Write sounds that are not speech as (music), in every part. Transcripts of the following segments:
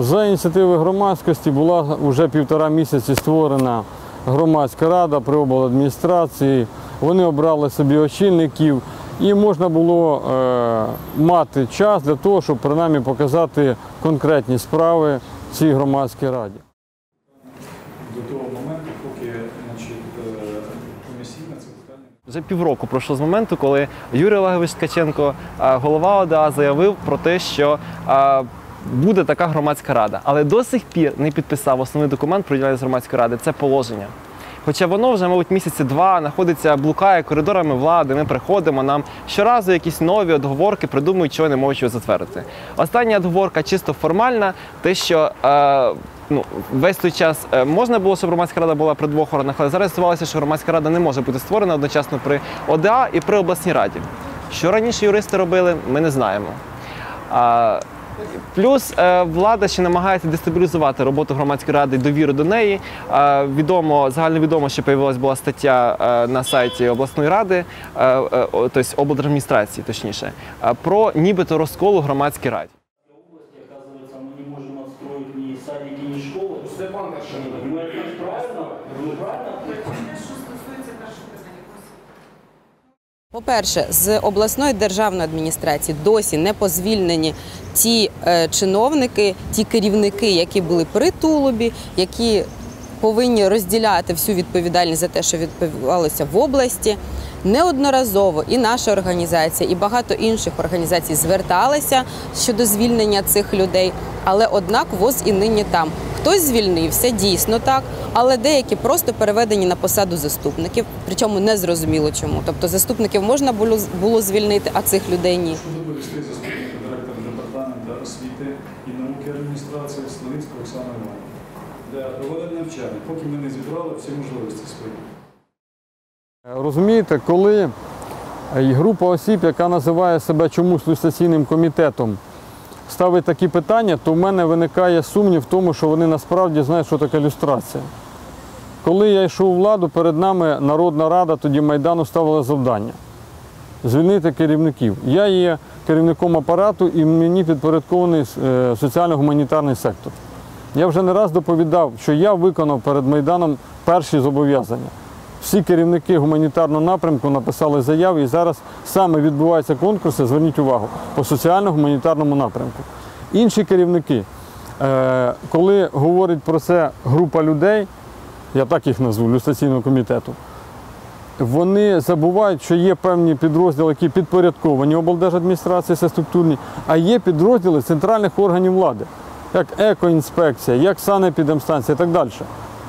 За ініціативи громадськості була вже півтора місяці створена громадська рада при обладміністрації. Вони обрали собі очільників і можна було е, мати час для того, щоб принаймні показати конкретні справи цій громадській раді. до того моменту, поки е, це питання. Вже півроку пройшло з моменту, коли Юрій Олегович Ткаченко, е, голова ОДА, заявив про те, що е, буде така громадська рада. Але до сих пір не підписав основний документ про діяльність громадської ради це положення. Хоча воно вже, мабуть, місяці два знаходиться, блукає коридорами влади. Ми приходимо, нам щоразу якісь нові отговорки придумують, чого не можуть затвердити. Остання отговорка чисто формальна, те, що е, ну, весь той час е, можна було, щоб громадська рада була при двох органах, але зараз з'ясувалося, що громадська рада не може бути створена одночасно при ОДА і при обласній раді. Що раніше юристи робили, ми не знаємо. А, Плюс е, влада ще намагається дестабілізувати роботу громадської ради і довіру до неї. Е, Відомо, загальновідомо, що появилась була стаття е, на сайті обласної ради, е, е, о, тобто облдержадміністрації, точніше, е, про нібито розкол у громадській раді. области, оказывается, мы не можем отстроить ни садики, ни школы. Степан Ну, это неправильно. Ну, правильно. По-перше, з обласної державної адміністрації досі не позвільнені ті е, чиновники, ті керівники, які були при тулубі, які повинні розділяти всю відповідальність за те, що відбувалося в області. Неодноразово і наша організація, і багато інших організацій зверталися щодо звільнення цих людей, але однак ВОЗ і нині там. Хтось звільнився, дійсно так, але деякі просто переведені на посаду заступників, причому не зрозуміло чому. Тобто заступників можна було, було звільнити, а цих людей ні. Департаменту освіти і науки адміністрації Славінська Оксана Іванівна. Для проведення навчання, поки ми не зібрали всі можливості свої. Розумієте, коли е, група осіб, яка називає себе чомусь люстраційним комітетом, ставить такі питання, то в мене виникає сумнів в тому, що вони насправді знають, що таке люстрація. Коли я йшов у владу, перед нами Народна Рада, тоді Майдану ставила завдання звільнити керівників. Я є керівником апарату і мені підпорядкований е, соціально-гуманітарний сектор. Я вже не раз доповідав, що я виконав перед Майданом перші зобов'язання. Всі керівники гуманітарного напрямку написали заяви, і зараз саме відбуваються конкурси, зверніть увагу, по соціально-гуманітарному напрямку. Інші керівники, е, коли говорить про це група людей, я так їх назву, люстраційного комітету, вони забувають, що є певні підрозділи, які підпорядковані облдержадміністрації, це структурні, а є підрозділи центральних органів влади, як екоінспекція, як санепідемстанція і так далі.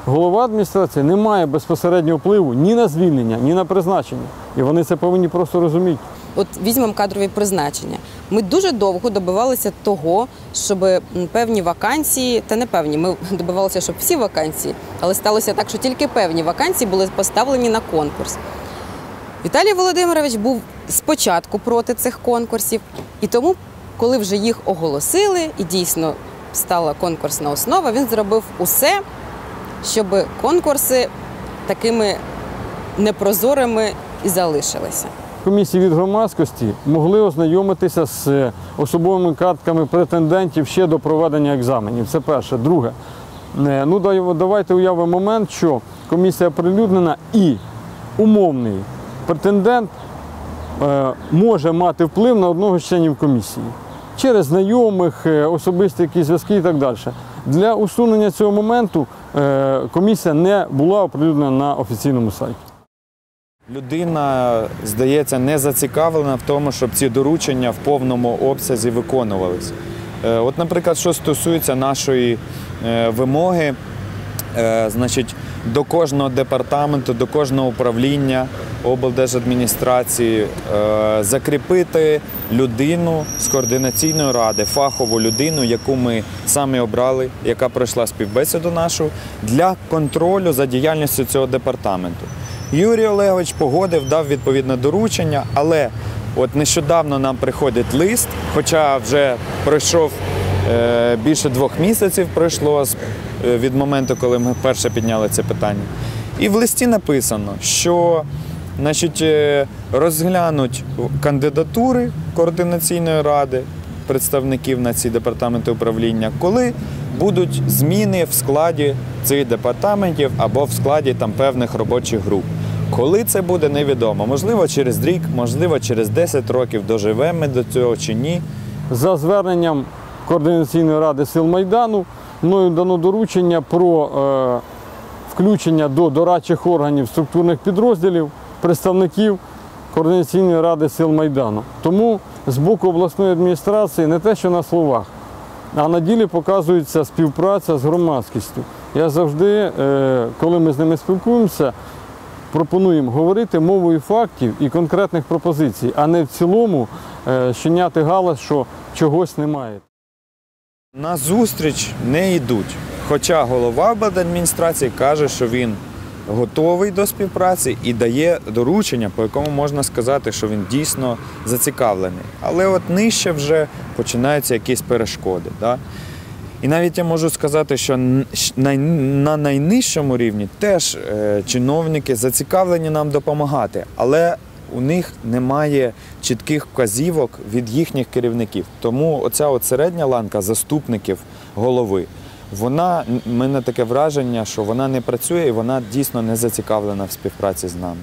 Голова адміністрації не має безпосереднього впливу ні на звільнення, ні на призначення. І вони це повинні просто розуміти. От візьмемо кадрові призначення. Ми дуже довго добивалися того, щоб певні вакансії, та не певні, ми (laughs) добивалися, щоб всі вакансії, але сталося так, що тільки певні вакансії були поставлені на конкурс. Віталій Володимирович був спочатку проти цих конкурсів, і тому, коли вже їх оголосили, і дійсно стала конкурсна основа, він зробив усе, щоб конкурси такими непрозорими і залишилися. Комісії від громадськості могли ознайомитися з особовими картками претендентів ще до проведення екзаменів. Це перше. Друге, е, ну давайте уявимо момент, що комісія оприлюднена і умовний претендент е, може мати вплив на одного з членів комісії через знайомих, е, особисті якісь зв'язки і так далі. Для усунення цього моменту е, комісія не була оприлюднена на офіційному сайті. Людина, здається, не зацікавлена в тому, щоб ці доручення в повному обсязі виконувалися. Е, От, наприклад, що стосується нашої вимоги, значить, до кожного департаменту, до кожного управління облдержадміністрації е, закріпити людину з координаційної ради, фахову людину, яку ми самі обрали, яка пройшла співбесіду нашу для контролю за діяльністю цього департаменту. Юрій Олегович погодив, дав відповідне доручення, але от нещодавно нам приходить лист, хоча вже пройшов е, більше двох місяців пройшло е, від моменту, коли ми вперше підняли це питання. І в листі написано, що значить, е, розглянуть кандидатури координаційної ради, представників на ці департаменти управління, коли будуть зміни в складі цих департаментів або в складі там певних робочих груп. Коли це буде, невідомо. Можливо, через рік, можливо, через 10 років доживемо ми до цього чи ні. За зверненням Координаційної ради сил Майдану мною дано доручення про е, включення до дорадчих органів структурних підрозділів представників Координаційної ради сил Майдану. Тому з боку обласної адміністрації не те, що на словах, а на ділі показується співпраця з громадськістю. Я завжди, е, коли ми з ними спілкуємося, пропонуємо говорити мовою фактів і конкретних пропозицій, а не в цілому е, щиняти галас, що чогось немає. На зустріч не йдуть. Хоча голова обладміністрації каже, що він готовий до співпраці і дає доручення, по якому можна сказати, що він дійсно зацікавлений. Але от нижче вже починаються якісь перешкоди. Да? І навіть я можу сказати, що на найнижчому рівні теж е, чиновники зацікавлені нам допомагати, але у них немає чітких вказівок від їхніх керівників. Тому оця от середня ланка заступників голови, вона мене таке враження, що вона не працює і вона дійсно не зацікавлена в співпраці з нами.